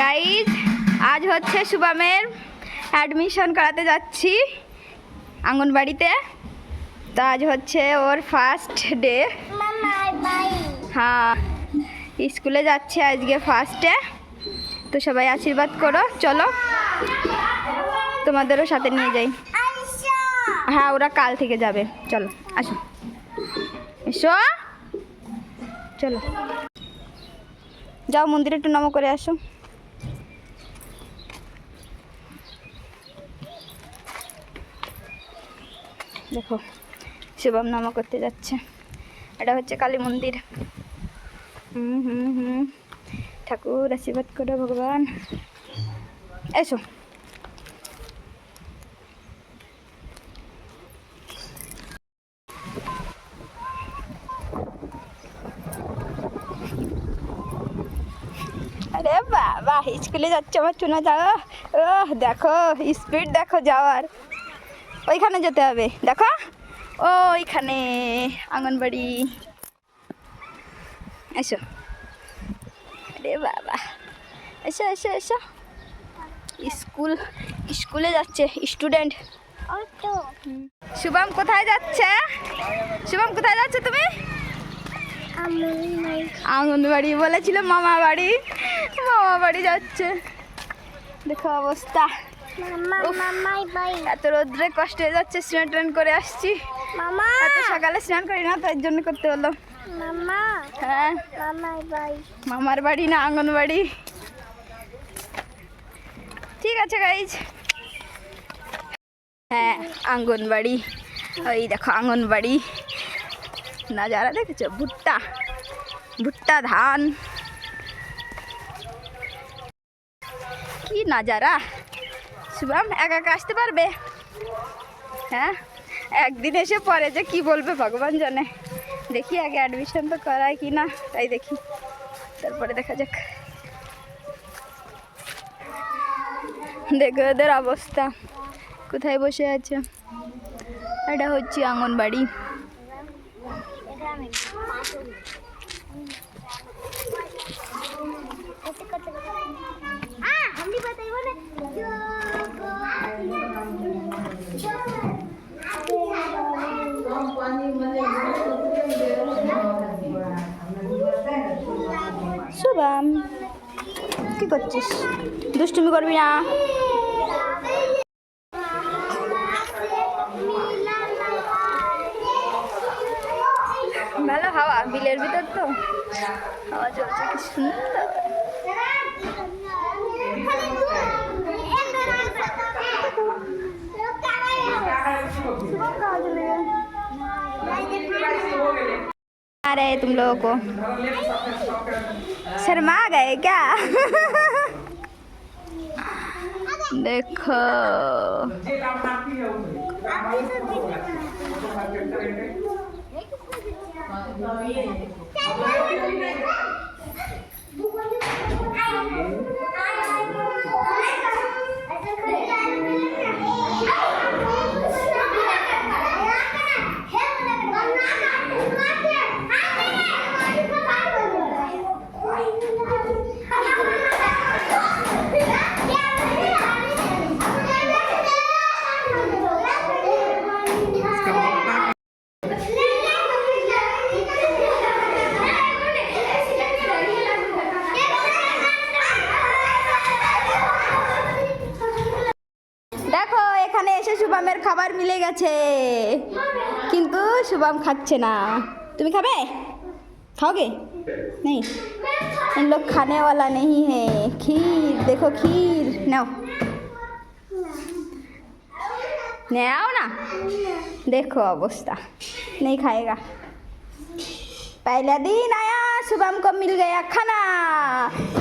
Guys আজ হচ্ছে শুভমের admission করাতে যাচ্ছি আঙ্গনবাড়িতে। তো আজ হচ্ছে ওর ফার্স্ট ডে হ্যাঁ স্কুলে যাচ্ছে আজকে ফার্স্টে তো সবাই আশীর্বাদ করো, চলো। তোমাদেরও সাথে নিয়ে যাই। হ্যাঁ ওরা কাল থেকে যাবে। চলো, আসো। এসো। চলো। যাও, মন্দিরে একটু নম করে আসো। দেখো, শিবম নামা করতে যাচ্ছে। এটা হচ্ছে কালী মন্দির। হুম হুম হুম। ঠাকুর আশীর্বাদ করো ভগবান। এসো। আরে বাবা, স্কুলে যাচ্ছে আমার চুনা যাওয়া ও দেখো, স্পিড দেখো যাওয়ার। ওইখানে যেতে হবে। দেখো। ওইখানে। আঙ্গনবাড়ি। এসো। রে বাবা। এসো এসো এসো। স্কুল, স্কুলে যাচ্ছে স্টুডেন্ট। শুভম, কোথায় যাচ্ছে? শুভম, কোথায় যাচ্ছে তুমি? আঙ্গনবাড়ি বলেছিল মামা বাড়ি মামা বাড়ি যাচ্ছে। দেখো অবস্থা। এত রোদ্রে কষ্ট হয়ে যাচ্ছে স্নান টান করে আসছি। মামা। এত সকালে স্নান করি না তার জন্য করতে হলো। মামা। হ্যাঁ। মামার বাড়ি না আঙ্গনবাড়ি? ঠিক আছে গাইজ হ্যাঁ আঙ্গনবাড়ি। ওই দেখো আঙ্গনবাড়ি। নাজারা দেখেছ ভুট্টা। ভুট্টা ধান। কি নাজারা শুভম, একা একা আসতে পারবে? হ্যাঁ? একদিন এসে পরে যে কি বলবে ভগবান জানে। দেখি আগে অ্যাডমিশন তো করায় কি না তাই দেখি। তারপরে দেখা যাক। দেখো ওদের অবস্থা। কোথায় বসে আছে? এটা হচ্ছে আঙ্গনবাড়ি। শুভম, কি করছিস? দুষ্টুমি করবি না? ভালো হাওয়া, বিলের ভিতর তো? হাওয়া চলছে, কি সুন্দর। अरे तुम लोगों को? शर्मा गए क्या? देखो। দেখো শুভমের খাবার মিলে গেছে কিন্তু শুভম খাচ্ছে না তুমি খাবে খাওগে নেই इन लोग खाने वाला नहीं है खीर देखो खीर नाओ आओ ना देखो अवस्था नहीं खाएगा पहला दिन आया शुभम को मिल गया खाना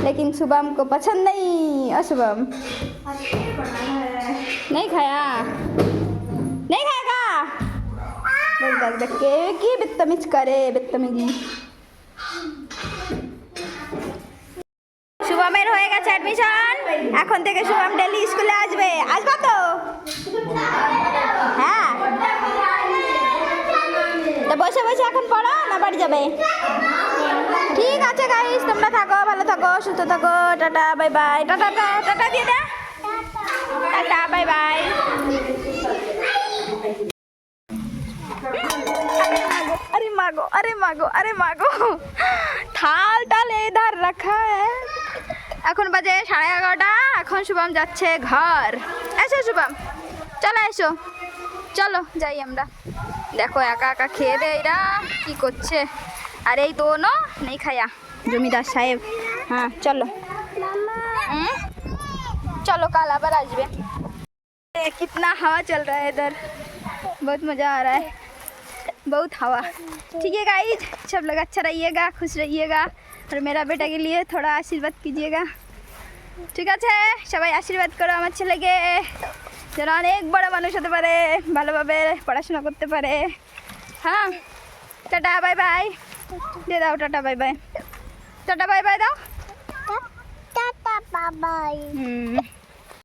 लेकिन शुभम को पसंद नहीं अशुभम नहीं खाया नहीं खाएगा देख देख देख के की बदतमीज करे बदतमीजी শুভমের হয়ে গেছে অ্যাডমিশন এখন থেকে শুভম ডেলি স্কুলে আসবে আসবা তো হ্যাঁ তো বসে বসে এখন পড়ো না বাড়ি যাবে ঠিক আছে গাইস তোমরা থাকো ভালো থাকো সুস্থ থাকো tata bye bye tata tata tata দিয়ে দে টাটা বাই বাই अरे मागो अरे मागो अरे मागो থাল টাল এধার রাখা হ্যাঁ। এখন বাজে সাড়ে এগারোটা এখন শুভম যাচ্ছে ঘর এসো শুভম চলো এসো চলো যাই আমরা দেখো একা একা খেয়ে দে এরা কি করছে আর এই দোনো নেই খায়া জমিদার সাহেব হ্যাঁ চলো मामा हम्म? चलो कल आबर आजबे ए, कितना हवा चल रहा है इधर बहुत मज़ा आ रहा है बहुत हवा ठीक है गाइज सब लोग अच्छा रहिएगा खुश रहिएगा और मेरा बेटा के लिए थोड़ा आशीर्वाद कीजिएगा ঠিক আছে সবাই আশীর্বাদ করো আমার ছেলেকে যেন অনেক বড় মানুষ হতে পারে ভালোভাবে পড়াশোনা করতে পারে হ্যাঁ টাটা বাই বাই দে দাও tata bye bye. Tata bye bye দাও। Tata bye bye. হুম।